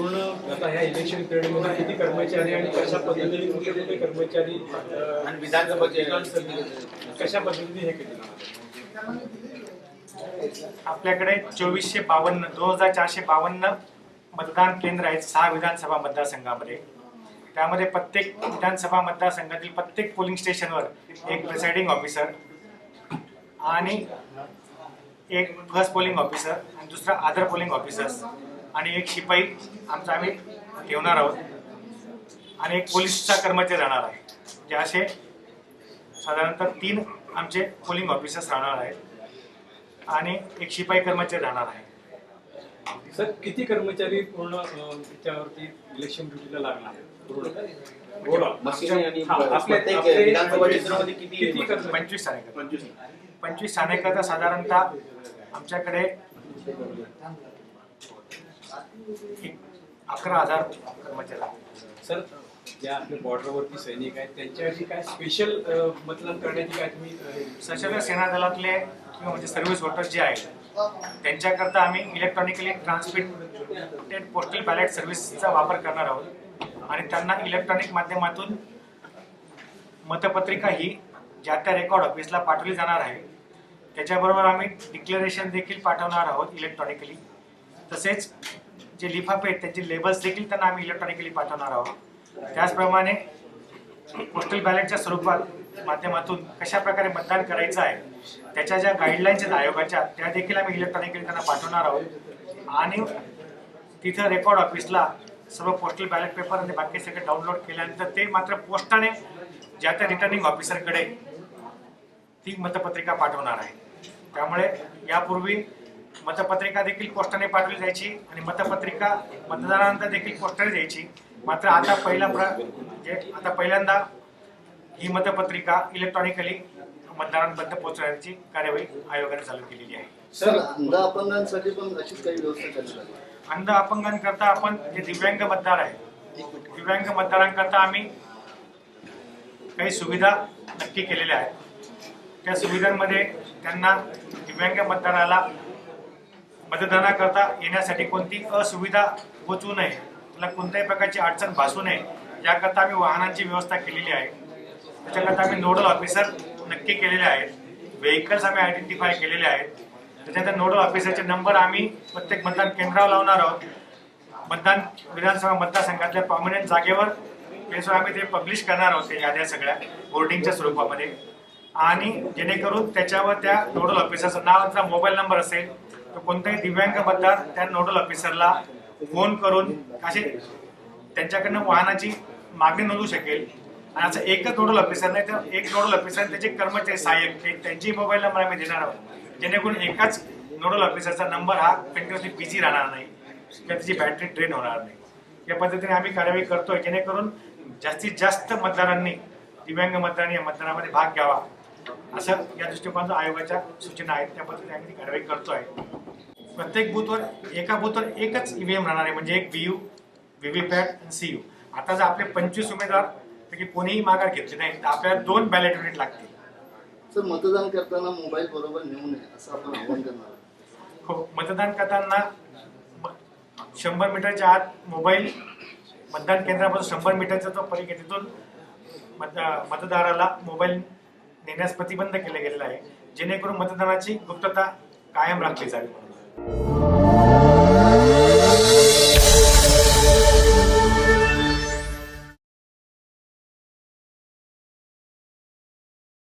Election पिरियडमध्ये किती कर्मचारी आणि कशा पद्धतीने कुठे कुठे कर्मचारी आणि विधानसभेचे- विधानसभेचे कशा पद्धतीने हे केले आपल्याकडे चोवीसशे बावन्न दोन हजार चारशे बावन्न मतदान केंद्र आहेत सहा विधानसभा मतदारसंघामध्ये. त्यामध्ये प्रत्येक विधानसभा मतदारसंघातील प्रत्येक पोलिंग स्टेशनवर एक प्रिसाइडिंग ऑफिसर आणि एक फर्स्ट पोलिंग ऑफिसर आणि दुसरा अदर पोलिंग ऑफिसर्स आणि एक शिपाई आमचा आम्ही ठेवणार आहोत. आणि एक पोलीसचा कर्मचारी राहणार आहे. जे असे साधारणतः तीन आमचे पोलिंग ऑफिसर्स राहणार आहेत. आणि एक शिपाई कर्मचारी राहणार आहे. सर किती कर्मचारी पूर्ण त्याच्यावरती इलेक्शन ड्युटीला लागणार हा? पंचवीस पंचवीस. पंचवीस ठाणेकरता साधारणतः आमच्याकडे अकरा हजार कर्मचारी. सर ज्या आपल्या बॉर्डरवरती सैनिक आहेत त्यांच्यासाठी काय स्पेशल मतदान करण्याची काय तुम्ही सशस्त्र सेना दलातले किंवा म्हणजे सर्व्हिस वोटर जे आहेत त्यांच्याकरता आम्ही इलेक्ट्रॉनिकली ट्रान्समिटेड पोस्टल बॅलेट सर्व्हिसचा वापर करणार आहोत आणि त्यांना इलेक्ट्रॉनिक माध्यमातून मतपत्रिका ही ज्या त्या रेकॉर्ड ऑफिसला पाठवली जाणार आहे त्याच्याबरोबर आम्ही डिक्लेरेशन देखील पाठवणार आहोत इलेक्ट्रॉनिकली तसेच जे लिफाफे आहेत त्यांचे लेबल्स देखील त्यांना आम्ही इलेक्ट्रॉनिकली पाठवणार आहोत. त्याचप्रमाणे पोस्टल बॅलेटच्या स्वरूपात माध्यमातून कशा प्रकारे मतदान करायचं आहे त्याच्या ज्या गाईडलाईन्स आहेत आयोगाच्या त्या देखील आम्ही इलेक्ट्रॉनिकली त्यांना पाठवणार आहोत. आणि तिथं रेकॉर्ड ऑफिसला सर्व पोस्टल बॅलेट पेपर आणि बाकी सगळे डाउनलोड केल्यानंतर ते मात्र पोस्टाने ज्या त्या रिटर्निंग ऑफिसरकडे ती मतपत्रिका पाठवणार आहे. त्यामुळे यापूर्वी मतपत्रिका देखील पोस्टाने पाठवली जायची आणि मतपत्रिका मतदानानंतर देखील पोस्टाने द्यायची. मात्र आता पहिला प्र म्हणजे आता पहिल्यांदा ही मतपत्रिका इलेक्ट्रॉनिकली मतदारांपर्यंत पोहोचवण्याची कार्यवाही आयोगाने चालू केलेली आहे. सर अंध अपंगांसाठी पण अशीच काही व्यवस्था अंध अपंगांकरता आपण जे दिव्यांग मतदार आहे दिव्यांग मतदारांकरता आम्ही काही सुविधा नक्की केलेल्या आहेत. त्या सुविधांमध्ये त्यांना दिव्यांग मतदाराला मतदानाकरता येण्यासाठी कोणती असुविधा पोचू नये त्याला कोणत्याही प्रकारची अडचण भासू नये याकरता आम्ही वाहनांची व्यवस्था केलेली आहे. त्याच्याकरता आम्ही नोडल ऑफिसर नक्की केलेले आहेत. व्हेकल्स आम्ही आयडेंटिफाय केलेले आहेत. त्याच्यानंतर नोडल ऑफिसरचे नंबर आम्ही प्रत्येक मतदान केंद्रावर लावणार आहोत. मतदान विधानसभा मतदारसंघातल्या प्रॉमिनंट जागेवर त्याच्यावर आम्ही ते पब्लिश करणार आहोत ते याद्या सगळ्या बोर्डिंगच्या स्वरूपामध्ये. आणि जेणेकरून त्याच्यावर त्या नोडल ऑफिसरचं नाव त्यांचा मोबाईल नंबर असेल तर कोणताही दिव्यांग मतदार त्या नोडल ऑफिसरला फोन करून असे त्यांच्याकडनं वाहनाची मागणी नोंदवू शकेल. आणि असं एकच नोडल ऑफिसर नाही तर एक नोडल ऑफिसर त्याचे कर्मचारी सहाय्यक हे त्यांची मोबाईल नंबर आम्ही देणार आहोत. जेणेकरून एकाच नोडल ऑफिसरचा नंबर हा कंटिन्युअसली बिझी राहणार नाही किंवा त्याची बॅटरी ड्रेन होणार नाही. या पद्धतीने आम्ही कार्यवाही करतोय. जेणेकरून जास्तीत जास्त मतदारांनी दिव्यांग मतदारांनी या मतदानामध्ये भाग घ्यावा. असं या दृष्टिकोनातून आयोगाच्या सूचना आहेत. त्या पद्धतीने आम्ही ती कारवाई करतोय. प्रत्येक बूथवर एका बूथवर एकच ईव्हीएम राहणार आहे म्हणजे एक बीयू व्हीव्हीपॅट आणि सीयू आता जर आपले पंचवीस उमेदवार पैकी कोणीही माघार घेतली नाही तर आपल्याला दोन बॅलेट युनिट लागतील. सर मतदान करताना मोबाईल बरोबर नेऊ नये असं आपण आवाहन करणार. हो मतदान करताना शंभर मीटरच्या आत मोबाईल मतदान केंद्रापासून शंभर मीटरचा तो परिघ आहे तिथून मत मतदाराला मोबाईल नेण्यास प्रतिबंध केला गेलेला आहे. जेणेकरून मतदानाची गुप्तता कायम राखली जावी Thank.